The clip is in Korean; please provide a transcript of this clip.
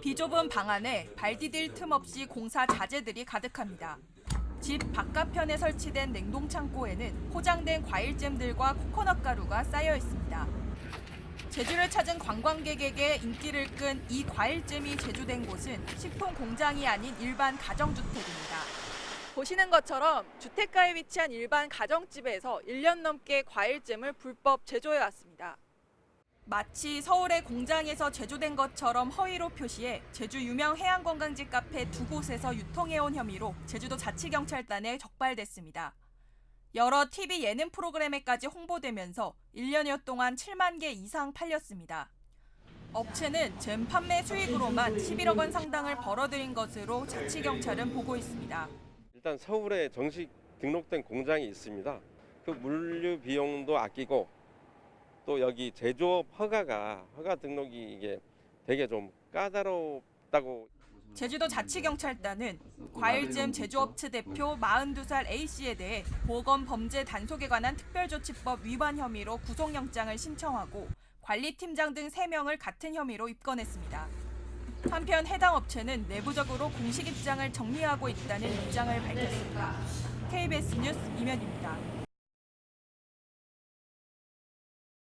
비좁은 방 안에 발 디딜 틈 없이 공사 자재들이 가득합니다. 집 바깥편에 설치된 냉동 창고에는 포장된 과일잼들과 코코넛 가루가 쌓여 있습니다. 제주를 찾은 관광객에게 인기를 끈 이 과일잼이 제조된 곳은 식품 공장이 아닌 일반 가정주택입니다. 보시는 것처럼 주택가에 위치한 일반 가정집에서 1년 넘게 과일잼을 불법 제조해 왔습니다. 마치 서울의 공장에서 제조된 것처럼 허위로 표시해 제주 유명 해양관광지 카페 두 곳에서 유통해온 혐의로 제주도 자치경찰단에 적발됐습니다. 여러 TV 예능 프로그램에까지 홍보되면서 1년여 동안 7만 개 이상 팔렸습니다. 업체는 잼 판매 수익으로만 11억 원 상당을 벌어들인 것으로 자치경찰은 보고 있습니다. 일단 서울에 정식 등록된 공장이 있습니다. 그 물류 비용도 아끼고 또 여기 제조업 허가가 허가 등록이 이게 되게 좀 까다롭다고 제주도 자치경찰단은 과일잼 제조업체 대표 42살 A씨에 대해 보건 범죄 단속에 관한 특별조치법 위반 혐의로 구속영장을 신청하고 관리팀장 등 3명을 같은 혐의로 입건했습니다. 한편 해당 업체는 내부적으로 공식 입장을 정리하고 있다는 입장을 밝혔습니다. KBS 뉴스 이면입니다.